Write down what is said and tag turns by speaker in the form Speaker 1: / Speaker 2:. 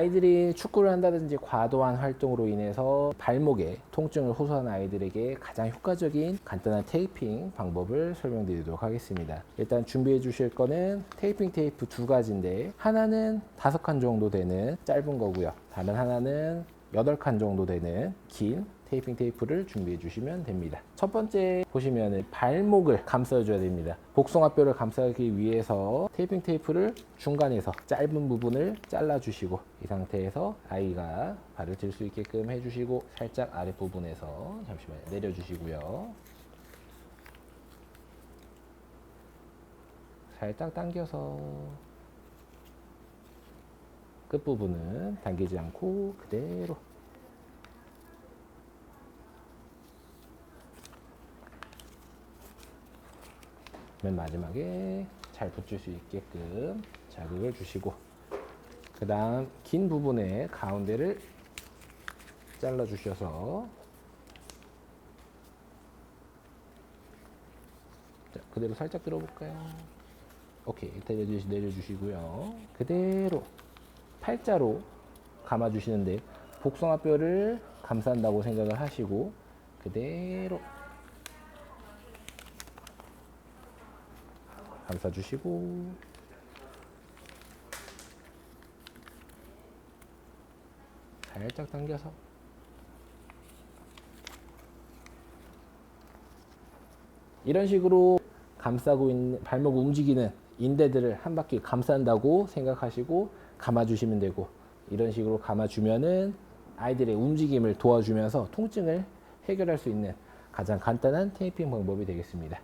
Speaker 1: 아이들이 축구를 한다든지 과도한 활동으로 인해서 발목에 통증을 호소하는 아이들에게 가장 효과적인 간단한 테이핑 방법을 설명드리도록 하겠습니다. 일단 준비해 주실 거는 테이핑 테이프 두 가지인데 하나는 다섯 칸 정도 되는 짧은 거고요. 다른 하나는 여덟 칸 정도 되는 긴 테이핑 테이프를 준비해 주시면 됩니다. 첫 번째 보시면 발목을 감싸줘야 됩니다. 복숭아뼈를 감싸기 위해서 테이핑 테이프를 중간에서 짧은 부분을 잘라 주시고 이 상태에서 아이가 발을 들 수 있게끔 해주시고 살짝 아랫부분에서 잠시만요 내려주시고요. 살짝 당겨서 끝부분은 당기지 않고 그대로. 맨 마지막에 잘 붙일 수 있게끔 자극을 주시고 그 다음 긴 부분의 가운데를 잘라 주셔서 자, 그대로 살짝 들어볼까요? 오케이 내려주시, 내려주시고요. 그대로 팔자로 감아주시는데 복숭아뼈를 감싼다고 생각을 하시고 그대로 감싸주시고 살짝 당겨서 이런 식으로 감싸고 있는 발목 움직이는 인대들을 한 바퀴 감싼다고 생각하시고 감아주시면 되고 이런 식으로 감아주면은 아이들의 움직임을 도와주면서 통증을 해결할 수 있는 가장 간단한 테이핑 방법이 되겠습니다.